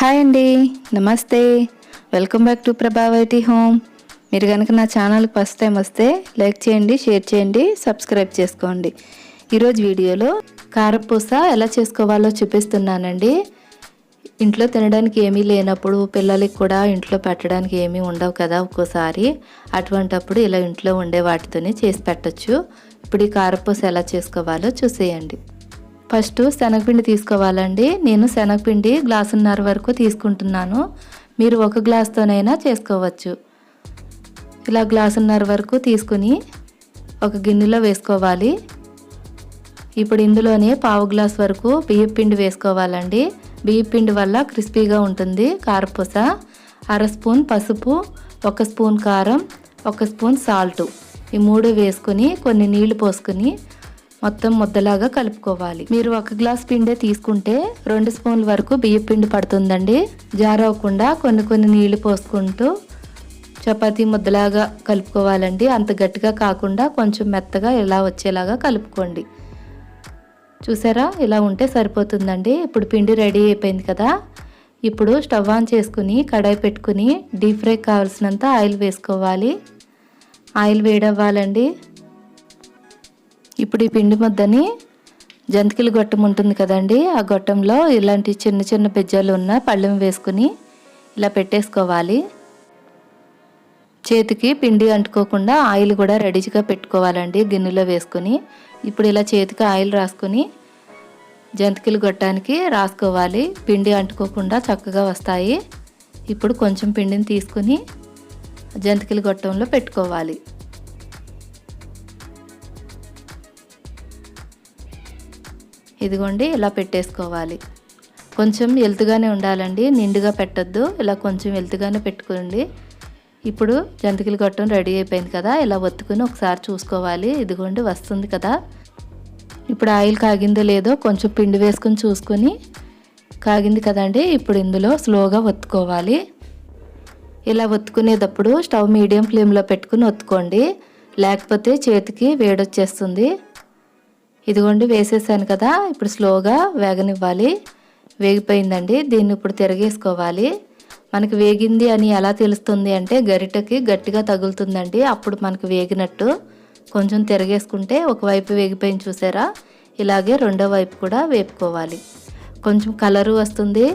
Hi అండి. నమస్తే. Welcome back to Prabhavati home. మీరు కనుక నా ఛానల్కి ఫస్ట్ టైం వస్తే లైక్ చేయండి షేర్ చేయండి సబ్స్క్రైబ్ చేసుకోండి. ఈరోజు వీడియోలో కారపూస ఎలా చేసుకోవాలో చూపిస్తున్నానండి. ఇంట్లో తినడానికి ఏమీ లేనప్పుడు పిల్లలకి కూడా ఇంట్లో పెట్టడానికి ఏమీ ఉండవు కదా ఒక్కోసారి. అటువంటప్పుడు ఇలా ఇంట్లో ఉండే వాటితోనే చేసి పెట్టచ్చు. ఇప్పుడు ఈ కారపూస ఎలా చేసుకోవాలో చూసేయండి. ఫస్ట్ శనగపిండి తీసుకోవాలండి. నేను శనగపిండి గ్లాసున్నర వరకు తీసుకుంటున్నాను. మీరు ఒక గ్లాస్తోనైనా చేసుకోవచ్చు. ఇలా గ్లాసున్నర వరకు తీసుకుని ఒక గిన్నెలో వేసుకోవాలి. ఇప్పుడు ఇందులోనే పావు గ్లాస్ వరకు బియ్యం పిండి వేసుకోవాలండి. బియ్యం పిండి వల్ల క్రిస్పీగా ఉంటుంది కారపూస అర స్పూన్ పసుపు ఒక స్పూన్ కారం ఒక స్పూన్ సాల్ట్. ఈ మూడు వేసుకుని కొన్ని నీళ్ళు పోసుకుని మొత్తం ముద్దలాగా కలుపుకోవాలి. మీరు ఒక గ్లాస్ పిండే తీసుకుంటే రెండు స్పూన్ల వరకు బియ్యం పిండి పడుతుందండి. జారవకుండా కొన్ని కొన్ని నీళ్ళు పోసుకుంటూ చపాతీ ముద్దలాగా కలుపుకోవాలండి. అంత గట్టిగా కాకుండా కొంచెం మెత్తగా ఇలా వచ్చేలాగా కలుపుకోండి. చూసారా? ఇలా ఉంటే సరిపోతుందండి. ఇప్పుడు పిండి రెడీ అయిపోయింది కదా. ఇప్పుడు స్టవ్ ఆన్ చేసుకుని కడాయి పెట్టుకుని డీప్ ఫ్రై కావాల్సినంత ఆయిల్ వేసుకోవాలి. ఆయిల్ వేడవ్వాలండి. ఇప్పుడు ఈ పిండి ముద్దని జంతికల గొట్టం ఉంటుంది కదండి ఆ గొట్టంలో ఇలాంటి చిన్న చిన్న బెజ్జాలు ఉన్న పళ్ళెం వేసుకుని ఇలా పెట్టేసుకోవాలి. చేతికి పిండి అంటుకోకుండా ఆయిల్ కూడా రెడీగా పెట్టుకోవాలండి గిన్నెలో వేసుకుని. ఇప్పుడు ఇలా చేతికి ఆయిల్ రాసుకుని జంతికలు గొట్టానికి రాసుకోవాలి. పిండి అంటుకోకుండా చక్కగా వస్తాయి. ఇప్పుడు కొంచెం పిండిని తీసుకుని జంతికలు గొట్టంలో పెట్టుకోవాలి. ఇదిగోండి ఇలా పెట్టేసుకోవాలి. కొంచెం ఎల్తుగానే ఉండాలండి నిండుగా పెట్టద్దు. ఇలా కొంచెం ఎల్తుగానే పెట్టుకోండి. ఇప్పుడు జంతికలు గొట్టం రెడీ అయిపోయింది కదా ఇలా ఒత్తుకుని ఒకసారి చూసుకోవాలి. ఇదిగోండి వస్తుంది కదా. ఇప్పుడు ఆయిల్ కాగిందో లేదో కొంచెం పిండి వేసుకుని చూసుకొని కాగింది కదండి ఇప్పుడు ఇందులో స్లోగా ఒత్తుకోవాలి. ఇలా ఒత్తుకునేటప్పుడు స్టవ్ మీడియం ఫ్లేమ్లో పెట్టుకుని ఒత్తుకోండి. లేకపోతే చేతికి వేడొచ్చేస్తుంది. ఇదిగోండి వేసేసాను కదా. ఇప్పుడు స్లోగా వేగనివ్వాలి. వేగిపోయిందండి. దీన్ని ఇప్పుడు తిరగేసుకోవాలి. మనకి వేగింది అని ఎలా తెలుస్తుంది అంటే గరిటకి గట్టిగా తగులుతుందండి. అప్పుడు మనకు వేగినట్టు కొంచెం తిరగేసుకుంటే ఒకవైపు వేగిపోయింది చూసారా? ఇలాగే రెండో వైపు కూడా వేపుకోవాలి. కొంచెం కలరు వస్తుంది.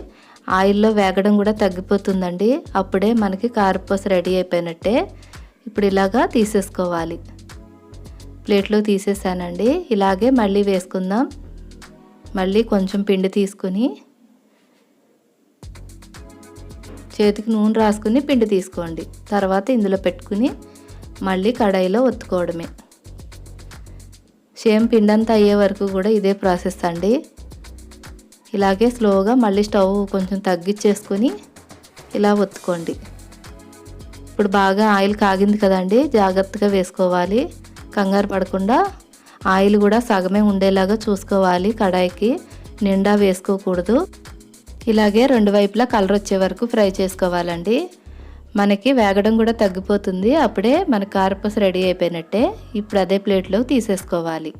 ఆయిల్లో వేగడం కూడా తగ్గిపోతుందండి. అప్పుడే మనకి కారపూస రెడీ అయిపోయినట్టే. ఇప్పుడు ఇలాగా తీసేసుకోవాలి. ప్లేట్లో తీసేసానండి. ఇలాగే మళ్ళీ వేసుకుందాం. మళ్ళీ కొంచెం పిండి తీసుకుని చేతికి నూనె రాసుకుని పిండి తీసుకోండి. తర్వాత ఇందులో పెట్టుకుని మళ్ళీ కడాయిలో ఒత్తుకోవడమే. సేమ్ పిండి అంతా అయ్యే వరకు కూడా ఇదే ప్రాసెస్ అండి. ఇలాగే స్లోగా మళ్ళీ స్టవ్ కొంచెం తగ్గించేసుకొని ఇలా ఒత్తుకోండి. ఇప్పుడు బాగా ఆయిల్ కాగింది కదండి జాగ్రత్తగా వేసుకోవాలి. కంగారు పడకుండా ఆయిల్ కూడా సగమే ఉండేలాగా చూసుకోవాలి కడాయికి నిండా వేసుకోకూడదు. ఇలాగే రెండు వైపులా కలర్ వచ్చే వరకు ఫ్రై చేసుకోవాలండి. మనకి వేగడం కూడా తగ్గిపోతుంది అప్పుడే మన కారపూస రెడీ అయిపోయినట్టే ఇప్పుడు అదే ప్లేట్లో తీసేసుకోవాలి.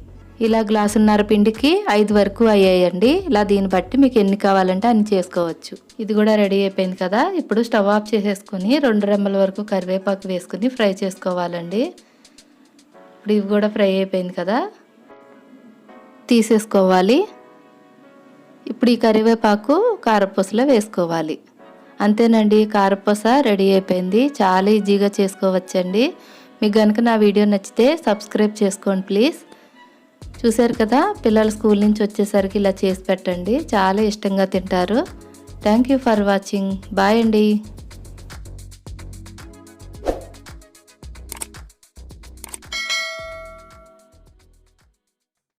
ఇలా గ్లాసున్నర పిండికి ఐదు వరకు అయ్యాయండి. ఇలా దీన్ని బట్టి మీకు ఎన్ని కావాలంటే అన్ని చేసుకోవచ్చు. ఇది కూడా రెడీ అయిపోయింది కదా ఇప్పుడు స్టవ్ ఆఫ్ చేసేసుకుని రెండు రెమ్మల వరకు కరివేపాకు వేసుకుని ఫ్రై చేసుకోవాలండి. ఇప్పుడు ఇవి కూడా ఫ్రై అయిపోయింది కదా? తీసేసుకోవాలి. ఇప్పుడు ఈ కరివేపాకు కారపూసలో వేసుకోవాలి. అంతేనండి కారపూస రెడీ అయిపోయింది. చాలా ఈజీగా చేసుకోవచ్చండి. మీకు కనుక నా వీడియో నచ్చితే సబ్స్క్రైబ్ చేసుకోండి ప్లీజ్. చూశారు కదా పిల్లలు స్కూల్ నుంచి వచ్చేసరికి ఇలా చేసి పెట్టండి. చాలా ఇష్టంగా తింటారు. Thank you for watching. Bye అండి.